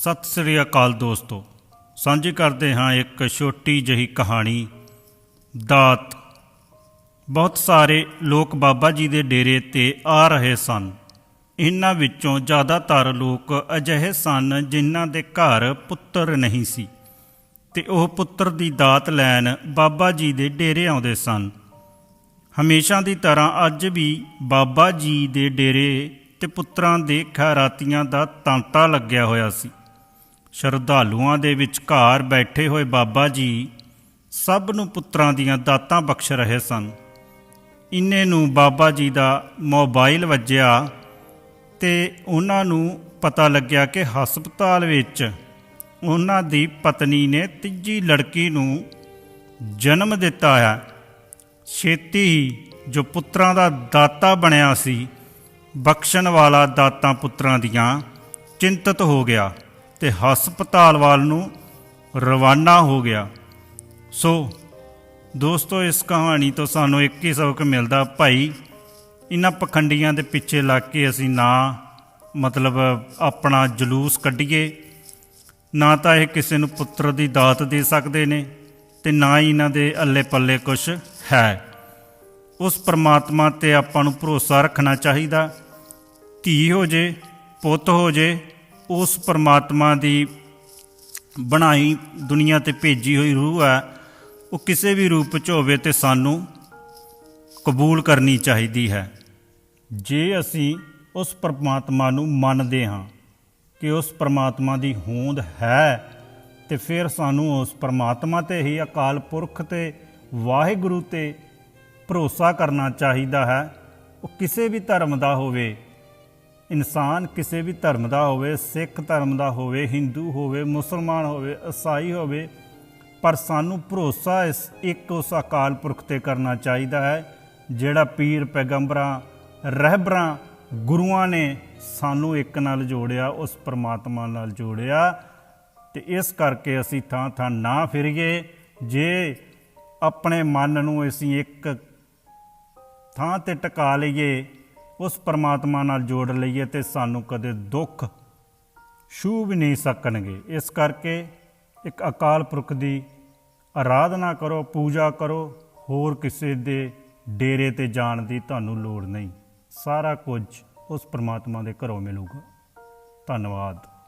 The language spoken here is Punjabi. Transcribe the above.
ਸਤਿ ਸ੍ਰੀ ਅਕਾਲ ਦੋਸਤੋ। ਸਾਂਝੀ ਕਰਦੇ ਹਾਂ ਇੱਕ ਛੋਟੀ ਜਿਹੀ ਕਹਾਣੀ, ਦਾਤ। ਬਹੁਤ ਸਾਰੇ ਲੋਕ ਬਾਬਾ ਜੀ ਦੇ ਡੇਰੇ ਤੇ ਆ ਰਹੇ ਸਨ। ਇਹਨਾਂ ਵਿੱਚੋਂ ਜ਼ਿਆਦਾਤਰ ਲੋਕ ਅਜਿਹੇ ਸਨ ਜਿਨ੍ਹਾਂ ਦੇ ਘਰ ਪੁੱਤਰ ਨਹੀਂ ਸੀ ਤੇ ਉਹ ਪੁੱਤਰ ਦੀ ਦਾਤ ਲੈਣ ਬਾਬਾ ਜੀ ਦੇ ਡੇਰੇ ਆਉਂਦੇ ਸਨ। ਹਮੇਸ਼ਾ ਦੀ ਤਰ੍ਹਾਂ ਅੱਜ ਵੀ ਬਾਬਾ ਜੀ ਦੇ ਡੇਰੇ ਤੇ ਪੁੱਤਰਾਂ ਦੇ ਖੈਰਾਤੀਆਂ ਦਾ ਤਾਂਤਾ ਲੱਗਿਆ ਹੋਇਆ ਸੀ। ਸ਼ਰਧਾਲੂਆਂ ਦੇ ਵਿਚਕਾਰ ਬੈਠੇ ਹੋਏ ਬਾਬਾ ਜੀ ਸਭ ਨੂੰ ਪੁੱਤਰਾਂ ਦੀਆਂ ਦਾਤਾਂ ਬਖਸ਼ ਰਹੇ ਸਨ। ਇੰਨੇ ਨੂੰ ਬਾਬਾ ਜੀ ਦਾ ਮੋਬਾਈਲ ਵੱਜਿਆ ਤੇ ਉਹਨਾਂ ਨੂੰ ਪਤਾ ਲੱਗਿਆ ਕਿ ਹਸਪਤਾਲ ਵਿੱਚ ਉਹਨਾਂ ਦੀ ਪਤਨੀ ਨੇ ਤੀਜੀ ਲੜਕੀ ਨੂੰ ਜਨਮ ਦਿੱਤਾ ਹੈ। ਛੇਤੀ ਹੀ ਜੋ ਪੁੱਤਰਾਂ ਦਾ ਦਾਤਾ ਬਣਿਆ ਸੀ, ਬਖਸ਼ਣ ਵਾਲਾ ਦਾਤਾਂ ਪੁੱਤਰਾਂ ਦੀਆਂ ਚਿੰਤਤ ਹੋ ਗਿਆ। ਤੇ ਹਸਪਤਾਲ ਵੱਲ ਨੂੰ ਰਵਾਨਾ ਹੋ ਗਿਆ। ਸੋ ਦੋਸਤੋ, ਇਸ ਕਹਾਣੀ ਤੋਂ ਸਾਨੂੰ ਇੱਕ ਹੀ ਸਬਕ ਮਿਲਦਾ, ਭਾਈ ਇਹਨਾਂ ਪਖੰਡੀਆਂ ਦੇ ਪਿੱਛੇ ਲੱਗ ਕੇ ਅਸੀਂ ਨਾ ਮਤਲਬ ਆਪਣਾ ਜਲੂਸ ਕੱਢੀਏ, ਨਾ ਤਾਂ ਇਹ ਕਿਸੇ ਨੂੰ ਪੁੱਤਰ ਦੀ ਦਾਤ ਦੇ ਸਕਦੇ ਨੇ ਤੇ ਨਾ ਹੀ ਇਹਨਾਂ ਦੇ ਅੱਲੇ ਪੱਲੇ ਕੁਝ ਹੈ। ਉਸ ਪਰਮਾਤਮਾ ਤੇ ਆਪਾਂ ਨੂੰ ਭਰੋਸਾ ਰੱਖਣਾ ਚਾਹੀਦਾ, ਧੀ ਹੋ ਜੇ, ਪੁੱਤ ਹੋ ਜੇ ਉਸ ਪਰਮਾਤਮਾ ਦੀ ਬਣਾਈ ਦੁਨੀਆ ਤੇ ਭੇਜੀ ਹੋਈ ਰੂਹ ਹੈ, ਉਹ ਕਿਸੇ ਵੀ ਰੂਪ ਚ ਹੋਵੇ ਤੇ ਸਾਨੂੰ ਕਬੂਲ ਕਰਨੀ ਚਾਹੀਦੀ ਹੈ। ਜੇ ਅਸੀਂ ਉਸ ਪਰਮਾਤਮਾ ਨੂੰ ਮੰਨਦੇ ਹਾਂ ਕਿ ਉਸ ਪਰਮਾਤਮਾ ਦੀ ਹੋਂਦ ਹੈ, ਤੇ ਫਿਰ ਸਾਨੂੰ ਉਸ ਪਰਮਾਤਮਾ ਤੇ ਹੀ ਅਕਾਲ ਪੁਰਖ ਤੇ ਵਾਹਿਗੁਰੂ ਤੇ ਭਰੋਸਾ ਕਰਨਾ ਚਾਹੀਦਾ ਹੈ, ਉਹ ਕਿਸੇ ਵੀ ਧਰਮ ਦਾ ਹੋਵੇ ਇਨਸਾਨ ਕਿਸੇ ਵੀ ਧਰਮ ਦਾ ਹੋਵੇ, ਸਿੱਖ ਧਰਮ ਦਾ ਹੋਵੇ, ਹਿੰਦੂ ਹੋਵੇ, ਮੁਸਲਮਾਨ ਹੋਵੇ ਈਸਾਈ ਹੋਵੇ, ਪਰ ਸਾਨੂੰ ਭਰੋਸਾ ਇਸ ਇੱਕ ਉਸ ਅਕਾਲ ਪੁਰਖ ਤੇ ਕਰਨਾ ਚਾਹੀਦਾ ਹੈ, ਜਿਹੜਾ ਪੀਰ, ਪੈਗੰਬਰਾਂ, ਰਹਿਬਰਾਂ, ਗੁਰੂਆਂ ਨੇ ਸਾਨੂੰ ਇੱਕ ਨਾਲ ਜੋੜਿਆ, ਉਸ ਪਰਮਾਤਮਾ ਨਾਲ ਜੋੜਿਆ। ਤੇ ਇਸ ਕਰਕੇ ਅਸੀਂ ਥਾਂ ਥਾਂ ਨਾ ਫਿਰੀਏ। ਜੇ ਆਪਣੇ ਮਨ ਨੂੰ ਅਸੀਂ ਇੱਕ ਥਾਂ ਤੇ ਟਿਕਾ ਲਈਏ ਉਸ ਪਰਮਾਤਮਾ ਨਾਲ ਜੋੜ ਲਈਏ ਤੇ ਸਾਨੂੰ ਕਦੇ ਦੁੱਖ ਛੂ ਵੀ ਨਹੀਂ ਸਕਣਗੇ। ਇਸ ਕਰਕੇ ਇੱਕ ਅਕਾਲ ਪੁਰਖ ਦੀ ਆਰਾਧਨਾ ਕਰੋ, ਪੂਜਾ ਕਰੋ, ਹੋਰ ਕਿਸੇ ਦੇ ਡੇਰੇ ਤੇ ਜਾਣ ਦੀ ਤੁਹਾਨੂੰ ਲੋੜ ਨਹੀਂ। ਸਾਰਾ ਕੁਝ ਉਸ ਪਰਮਾਤਮਾ ਦੇ ਘਰੋਂ ਮਿਲੂਗਾ। ਧੰਨਵਾਦ।